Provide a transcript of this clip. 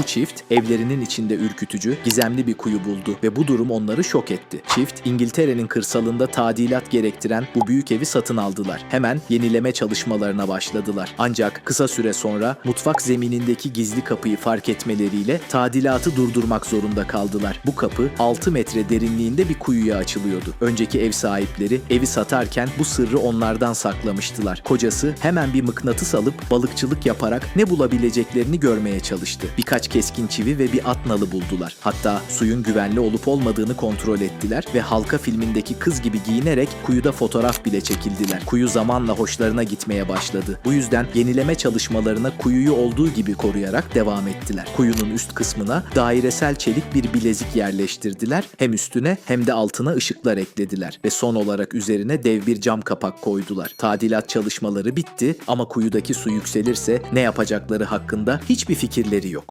Bu çift evlerinin içinde ürkütücü, gizemli bir kuyu buldu ve bu durum onları şok etti. Çift İngiltere'nin kırsalında tadilat gerektiren bu büyük evi satın aldılar. Hemen yenileme çalışmalarına başladılar. Ancak kısa süre sonra mutfak zeminindeki gizli kapıyı fark etmeleriyle tadilatı durdurmak zorunda kaldılar. Bu kapı 6 metre derinliğinde bir kuyuya açılıyordu. Önceki ev sahipleri evi satarken bu sırrı onlardan saklamıştılar. Kocası hemen bir mıknatıs alıp balıkçılık yaparak ne bulabileceklerini görmeye çalıştı. Birkaç keskin çivi ve bir at nalı buldular. Hatta suyun güvenli olup olmadığını kontrol ettiler ve halka filmindeki kız gibi giyinerek kuyuda fotoğraf bile çekildiler. Kuyu zamanla hoşlarına gitmeye başladı. Bu yüzden yenileme çalışmalarına kuyuyu olduğu gibi koruyarak devam ettiler. Kuyunun üst kısmına dairesel çelik bir bilezik yerleştirdiler. Hem üstüne hem de altına ışıklar eklediler ve son olarak üzerine dev bir cam kapak koydular. Tadilat çalışmaları bitti ama kuyudaki su yükselirse ne yapacakları hakkında hiçbir fikirleri yok.